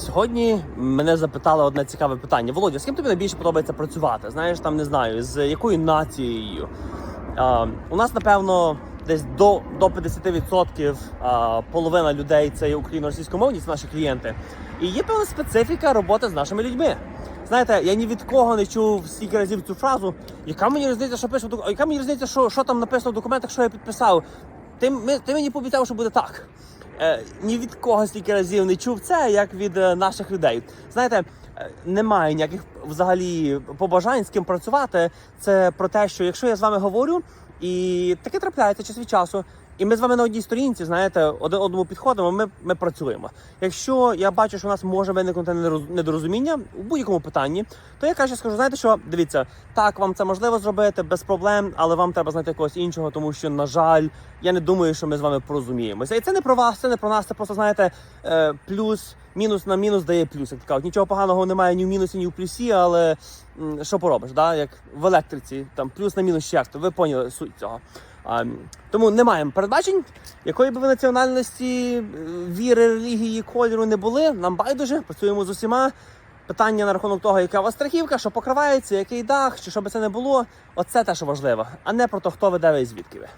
Сьогодні мене запитали одне цікаве питання. Володя, з ким тобі найбільше подобається працювати? Знаєш, там не знаю, з якою нацією? А, у нас, напевно, десь до, до 50% а, половина людей це є україно-російськомовні, це наші клієнти. І є певна специфіка роботи з нашими людьми. Знаєте, я ні від кого не чув стільки разів цю фразу. Яка мені різниця, що пише яка мені різниця, що, що там написано в документах, що я підписав? Ти, ми, ти мені пообіцяв, що буде так. Е, ні від кого стільки разів не чув це, як від е, наших людей. Знаєте, е, немає ніяких взагалі побажань з ким працювати. Це про те, що якщо я з вами говорю, і таке трапляється час від часу. І ми з вами на одній сторінці, знаєте, один одному підходимо, ми, ми працюємо. Якщо я бачу, що у нас може виникнути недорозуміння у будь-якому питанні, то я краще скажу, знаєте що, дивіться, так, вам це можливо зробити без проблем, але вам треба знайти когось іншого, тому що, на жаль, я не думаю, що ми з вами порозуміємося. І це не про вас, це не про нас, це просто, знаєте, е, плюс, мінус на мінус дає плюс. Як кажуть, нічого поганого немає ні в мінусі, ні в плюсі, але м, що поробиш, да? як в електриці, там плюс на мінус щастя. Ви поняли суть цього. А, тому не маємо передбачень, якої би ви національності, е, віри, релігії, кольору не були. Нам байдуже, працюємо з усіма. Питання на рахунок того, яка у вас страхівка, що покривається, який дах, чи що би це не було. Оце те, що важливо, а не про те, хто ви де ви і звідки ви.